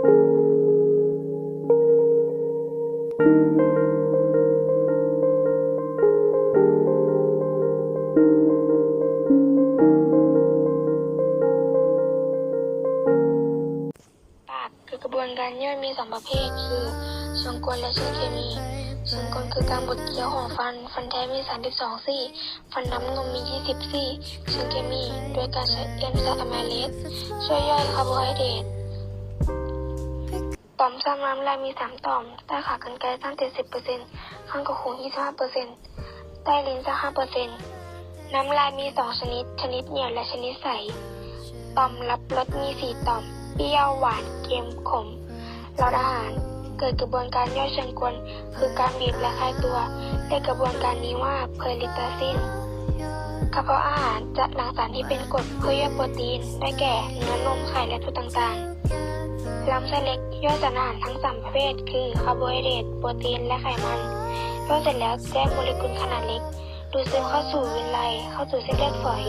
กระบวนการย่อยมีสองประเภท คือส่วนและชื้เคมีส่วนคือการบดเคี้ยวขอฟัน ฟันแท้มี 32 ซี่ ฟันน้ำนมมี 20 ซี่เชื้เคมี โดยการใช้เอนไซม์อะมิเลสช่วยย่อยคาร์โบไฮเดรต ต่อมซ้ำน้ำลายมี3ต่อม ใต้ขากรรไกรตั้ง70%ข้างกระหู25%ใต้ลิ้นสัก5%น้ำลายมี2ชนิด ชนิดเหนียวและชนิดใส ต่อมรับรสมี4ต่อม เปรี้ยวหวานเค็มขมหลอดอาหาร เกิดกระบวนการย่อยเชิงกลคือการบีบและคลายตัวเรียกกระบวนการนี้ว่าเพอริตาซิน กระเพาะอาหารจะหลั่งสารที่เป็นกรดเพื่อย่อยโปรตีน ได้แก่เนื้อนมไข่และทุกต่างๆลำไส้เล็กย่อยสารอาหารทั้งสามประเภท คือคาร์โบไฮเดรตโปรตีนและไขมันย่อยเสร็จแล้วแยกโมเลกุลขนาดเล็กดูดซึมเข้าสู่วินไลเข้าสู่เส้นเลือดฝอย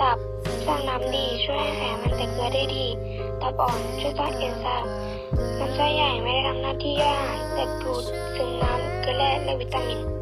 ตับสร้างน้ำดีช่วยให้ไขมันแตกเกลือได้ดี ตับอ่อนช่วยสร้างเอนไซม์ลำไส้ใหญ่ไม่ได้ทำหน้าที่ย่อยอาหารแต่ดูดซึมน้ำเกลือแร่และวิตามิน